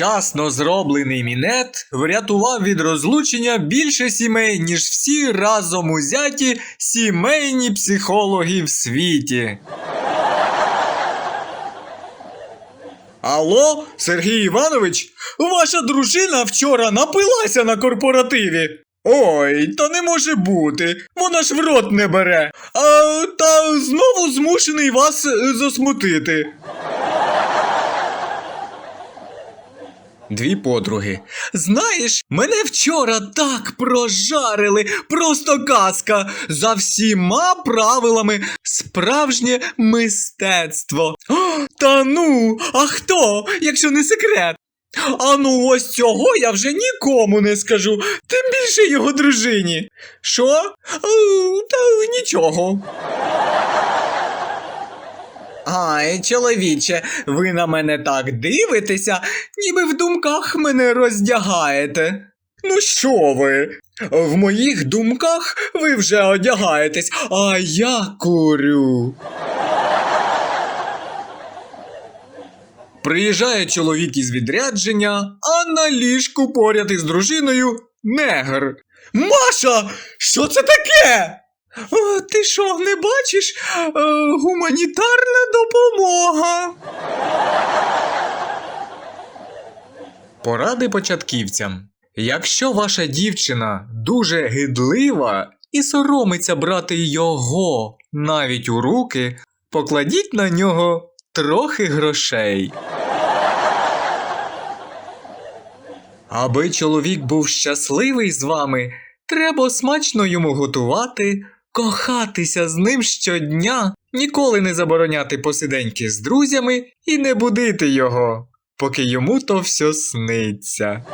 Вчасно зроблений мінет врятував від розлучення більше сімей, ніж всі разом узяті сімейні психологи в світі. Алло, Сергій Іванович, ваша дружина вчора напилася на корпоративі. Ой, та не може бути. Вона ж в рот не бере. А, та знову змушений вас е, засмутити. Дві подруги. Знаєш, мене вчора так прожарили, просто казка. За всіма правилами справжнє мистецтво. Та ну, а хто, якщо не секрет? А ну ось цього я вже нікому не скажу, тим більше його дружині. Що? Та нічого. Ай, чоловіче, ви на мене так дивитеся, ніби в думках мене роздягаєте. Ну що ви? В моїх думках ви вже одягаєтесь, а я курю. Приїжджає чоловік із відрядження, а на ліжку поряд із дружиною негр. Маша! Що це таке? О, ти що, не бачиш? Е, гуманітарна допомога. Поради початківцям. Якщо ваша дівчина дуже гидлива і соромиться брати його навіть у руки, покладіть на нього трохи грошей. Аби чоловік був щасливий з вами, треба смачно йому готувати, кохатися з ним щодня, ніколи не забороняти посиденьки з друзями і не будити його, поки йому то все сниться.